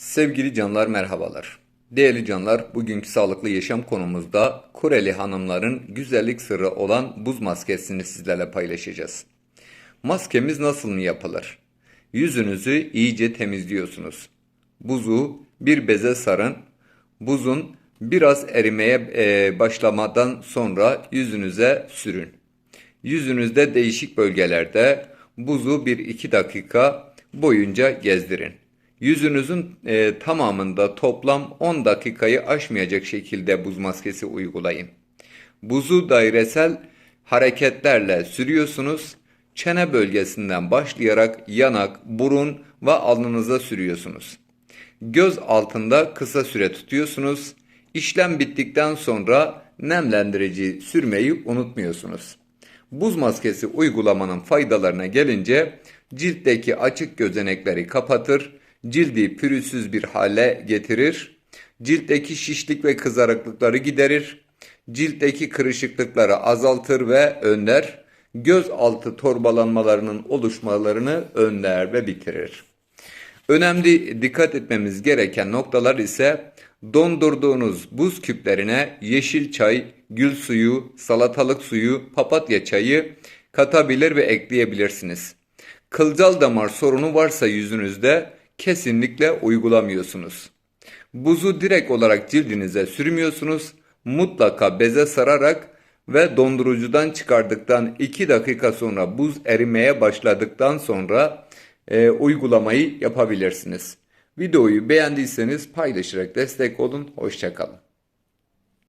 Sevgili canlar merhabalar. Değerli canlar, bugünkü sağlıklı yaşam konumuzda Koreli hanımların güzellik sırrı olan buz maskesini sizlerle paylaşacağız. Maskemiz nasıl yapılır? Yüzünüzü iyice temizliyorsunuz. Buzu bir beze sarın. Buzun biraz erimeye e, başlamadan sonra yüzünüze sürün. Yüzünüzde değişik bölgelerde buzu 1-2 dakika boyunca gezdirin. Yüzünüzün e, tamamında toplam 10 dakikayı aşmayacak şekilde buz maskesi uygulayın. Buzu dairesel hareketlerle sürüyorsunuz. Çene bölgesinden başlayarak yanak, burun ve alnınıza sürüyorsunuz. Göz altında kısa süre tutuyorsunuz. İşlem bittikten sonra nemlendirici sürmeyi unutmuyorsunuz. Buz maskesi uygulamanın faydalarına gelince ciltteki açık gözenekleri kapatır, cildi pürüzsüz bir hale getirir, ciltteki şişlik ve kızarıklıkları giderir, ciltteki kırışıklıkları azaltır ve önler, göz altı torbalanmalarının oluşmalarını önler ve bitirir. Önemli dikkat etmemiz gereken noktalar ise dondurduğunuz buz küplerine yeşil çay, gül suyu, salatalık suyu, papatya çayı katabilir ve ekleyebilirsiniz. Kılcal damar sorunu varsa yüzünüzde kesinlikle uygulamıyorsunuz. Buzu direkt olarak cildinize sürmüyorsunuz. Mutlaka beze sararak ve dondurucudan çıkardıktan 2 dakika sonra buz erimeye başladıktan sonra e, uygulamayı yapabilirsiniz. Videoyu beğendiyseniz paylaşarak destek olun. Hoşçakalın.